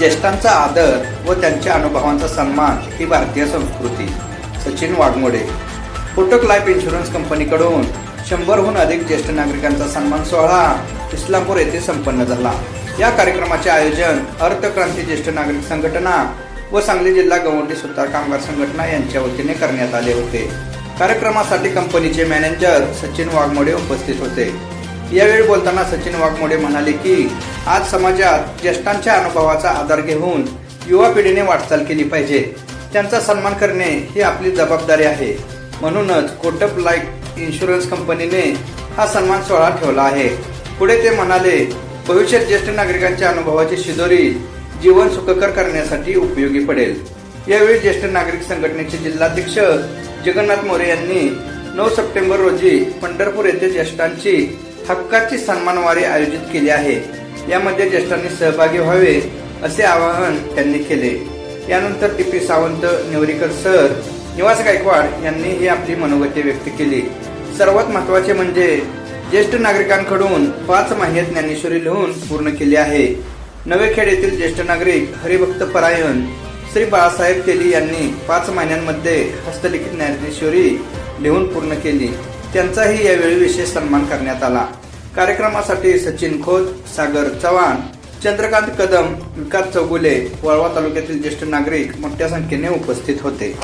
ज्येष्ठांचा आदर व त्यांच्या अनुभवांचा सन्मान ही भारतीय संस्कृती. सचिन वाघमोडे. कोटक लाईफ इन्शुरन्स कंपनीकडून शंभरहून अधिक ज्येष्ठ नागरिकांचा सन्मान सोहळा इस्लामपूर येथे संपन्न झाला. या कार्यक्रमाचे आयोजन अर्थक्रांती ज्येष्ठ नागरिक संघटना व सांगली जिल्हा गवंडी सुतार कामगार संघटना यांच्या वतीने करण्यात आले होते. कार्यक्रमासाठी कंपनीचे मॅनेजर सचिन वाघमोडे उपस्थित होते. यावेळी बोलताना सचिन वाघमोडे म्हणाले की आज समाजात ज्येष्ठांच्या अनुभवाचा आधार घेऊन युवा पिढीने वाटचाल केली पाहिजे. त्यांचा सन्मान करणे ही आपली जबाबदारी आहे. म्हणूनच कोटप लाईफ इन्शुरन्स कंपनीने हा सन्मान सोहळा ठेवला आहे. पुढे ते म्हणाले भविष्यात ज्येष्ठ नागरिकांच्या अनुभवाची शिदोरी जीवन सुखकर करण्यासाठी उपयोगी पडेल. यावेळी ज्येष्ठ नागरिक संघटनेचे जिल्हाध्यक्ष जगन्नाथ मोरे यांनी नऊ सप्टेंबर रोजी पंढरपूर येथे ज्येष्ठांची हक्काची सन्मानवारी आयोजित केली आहे. यामध्ये ज्येष्ठांनी सहभागी व्हावे असे आवाहन त्यांनी केले. यानंतर T P Sawant Nevrikar sir Niwas Gaikwad यांनी ही आपली मनोगती व्यक्त केली. सर्वात महत्त्वाचे म्हणजे ज्येष्ठ नागरिकांकडून पाच महिन्यात ज्ञानेश्वरी लिहून पूर्ण केली आहे. नवेखेड येथील ज्येष्ठ नागरिक हरिभक्त परायण श्री बाळासाहेब तेली यांनी पाच महिन्यांमध्ये हस्तलिखित ज्ञानेश्वरी लिहून पूर्ण केली. त्यांचाही यावेळी विशेष सन्मान करण्यात आला. कार्यक्रमासाठी सचिन खोत सागर चव्हाण चंद्रकांत कदम विकास चौगुले वळवा तालुक्यातील ज्येष्ठ नागरिक मोठ्या संख्येने उपस्थित होते.